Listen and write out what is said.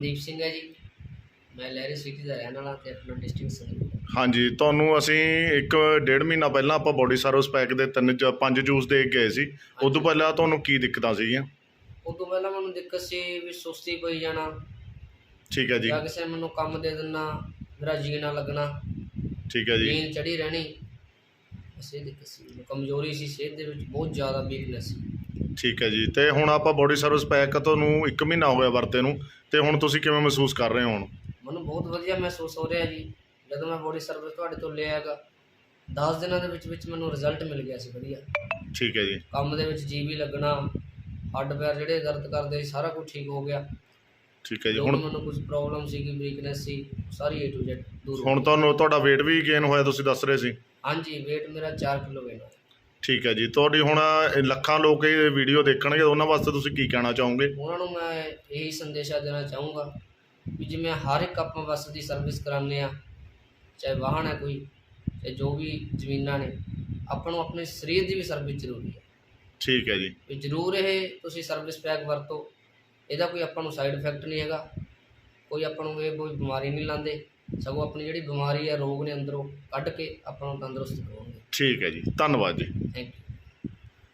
ਦੀਪ ਸਿੰਘ ਹੈ ਜੀ। ਮੈਂ ਲਹਿਰੀ ਸਿਟੀ ਦਾ ਰਹਿਣ ਵਾਲਾ ਤੇ ਆਪਣਾ ਡਿਸਟ੍ਰਿਕਟ ਸੰਗਰੂਰ ਹਾਂਜੀ ਤੁਹਾਨੂੰ ਅਸੀਂ ਇੱਕ ਡੇਢ ਮਹੀਨਾ ਪਹਿਲਾਂ ਆਪਾਂ ਬੋਡੀ ਸਰਵਿਸ ਪੈਕ ਦੇ ਤਿੰਨ ਜਾਂ ਪੰਜ ਜੂਸ ਦੇ ਕੇ ਗਏ ਸੀ। ਉਦੋਂ ਪਹਿਲਾਂ ਤੁਹਾਨੂੰ ਕੀ ਦਿੱਕਤਾਂ ਸੀਗੀਆਂ? ਉਸ ਤੋਂ ਪਹਿਲਾਂ ਮੈਨੂੰ ਦਿੱਕਤ ਸੀ ਵੀ ਸੁਸਤੀ ਪਈ ਜਾਣਾ। ਠੀਕ ਹੈ ਜੀ। ਜਾਂ ਕਿਸੇ ਨੇ ਮੈਨੂੰ ਕੰਮ ਦੇ ਦੇਣਾ ਮੇਰਾ ਜੀ ਨਾ ਲੱਗਣਾ। ਠੀਕ ਹੈ ਜੀ। ਨੀਂਦ ਚੜੀ ਰਹਿਣੀ। ਬਸ ਇਹ ਦਿੱਕਤ ਸੀ। ਮੈਨੂੰ ਕਮਜ਼ੋਰੀ ਸੀ ਸਿਹਤ ਦੇ ਵਿੱਚ ਬਹੁਤ ਜ਼ਿਆਦਾ ਵੀਕਨੈਸ ਸੀ। ਠੀਕ ਹੈ ਜੀ। ਤੇ ਹੁਣ ਆਪਾਂ ਬੋਡੀ ਸਰਵਿਸ ਪੈਕ ਤੁਹਾਨੂੰ 1 ਮਹੀਨਾ ਹੋ ਗਿਆ ਵਰਤੇ ਨੂੰ। ਤੇ ਹੁਣ ਤੁਸੀਂ ਕਿਵੇਂ ਮਹਿਸੂਸ ਕਰ ਰਹੇ ਹੋ ਹੁਣ? ਮੈਨੂੰ ਬਹੁਤ ਵਧੀਆ ਮਹਿਸੂਸ ਹੋ ਰਿਹਾ ਜੀ। ਜਦੋਂ ਮੈਂ ਬੋਡੀ ਸਰਵਿਸ ਤੁਹਾਡੇ ਤੋਂ ਲਿਆ ਹੈਗਾ 10 ਦਿਨਾਂ ਦੇ ਵਿੱਚ ਵਿੱਚ ਮੈਨੂੰ ਰਿਜ਼ਲਟ ਮਿਲ ਗਿਆ ਸੀ ਵਧੀਆ। ਠੀਕ ਹੈ ਜੀ। ਕੰਮ ਦੇ ਵਿੱਚ ਜੀ ਵੀ ਲੱਗਣਾ ਹੱਡ ਪੈਰ ਜਿਹੜੇ ਦਰਦ ਕਰਦੇ ਸੀ ਸਾਰਾ ਕੁਝ ਠੀਕ ਹੋ ਗਿਆ। ਠੀਕ ਹੈ ਜੀ। ਹੁਣ ਮੈਨੂੰ ਕੁਝ ਪ੍ਰੋਬਲਮ ਸੀਗੀ ਵੀਕਨੈਸ ਸੀ ਸਾਰੀ A to Z ਦੂਰ ਹੋ ਹੁਣ ਗਈ। ਤੁਹਾਨੂੰ ਤੁਹਾਡਾ weight ਵੀ ਗੇਨ ਹੋਇਆ ਤੁਸੀਂ ਦੱਸ ਰਹੇ ਸੀ? ਹਾਂਜੀ weight ਮੇਰਾ 4 ਕਿਲੋ ਵੇਨਾ ਠੀਕ ਹੈ ਜੀ। ਤੁਹਾਡੀ ਹੁਣ ਇਹ ਲੱਖਾਂ ਲੋਕ ਇਹ ਵੀਡੀਓ ਦੇਖਣਗੇ ਉਹਨਾਂ ਵਾਸਤੇ ਤੁਸੀਂ ਕੀ ਕਹਿਣਾ ਚਾਹੋਗੇ? ਉਹਨਾਂ ਨੂੰ ਮੈਂ ਇਹੀ ਸੰਦੇਸ਼ਾ ਦੇਣਾ ਚਾਹੂੰਗਾ ਵੀ ਜਿਵੇਂ ਹਰ ਇੱਕ ਆਪਾਂ ਬੱਸ ਦੀ ਸਰਵਿਸ ਕਰਾਉਂਦੇ ਆ ਚਾਹੇ ਵਾਹਨ ਹੈ ਕੋਈ ਚਾਹੇ ਜੋ ਵੀ ਜ਼ਮੀਨਾਂ ਨੇ ਆਪਾਂ ਨੂੰ ਆਪਣੇ ਸਰੀਰ ਦੀ ਵੀ ਸਰਵਿਸ ਜ਼ਰੂਰੀ ਹੈ। ਠੀਕ ਹੈ ਜੀ। ਵੀ ਜ਼ਰੂਰ ਇਹ ਤੁਸੀਂ ਸਰਵਿਸ ਪੈਕ ਵਰਤੋ ਇਹਦਾ ਕੋਈ ਆਪਾਂ ਨੂੰ ਸਾਈਡ ਇਫੈਕਟ ਨਹੀਂ ਹੈਗਾ ਕੋਈ ਆਪਾਂ ਨੂੰ ਇਹ ਕੋਈ ਬਿਮਾਰੀ ਨਹੀਂ ਲਾਉਂਦੇ ਸਗੋਂ ਆਪਣੀ ਜਿਹੜੀ ਬਿਮਾਰੀ ਹੈ ਰੋਗ ਨੇ ਅੰਦਰੋਂ ਕੱਢ ਕੇ ਆਪਾਂ ਨੂੰ ਤੰਦਰੁਸਤ ਕਰਵਾਉਣਗੇ ਠੀਕ ਹੈ ਜੀ। ਧੰਨਵਾਦ ਜੀ। Amen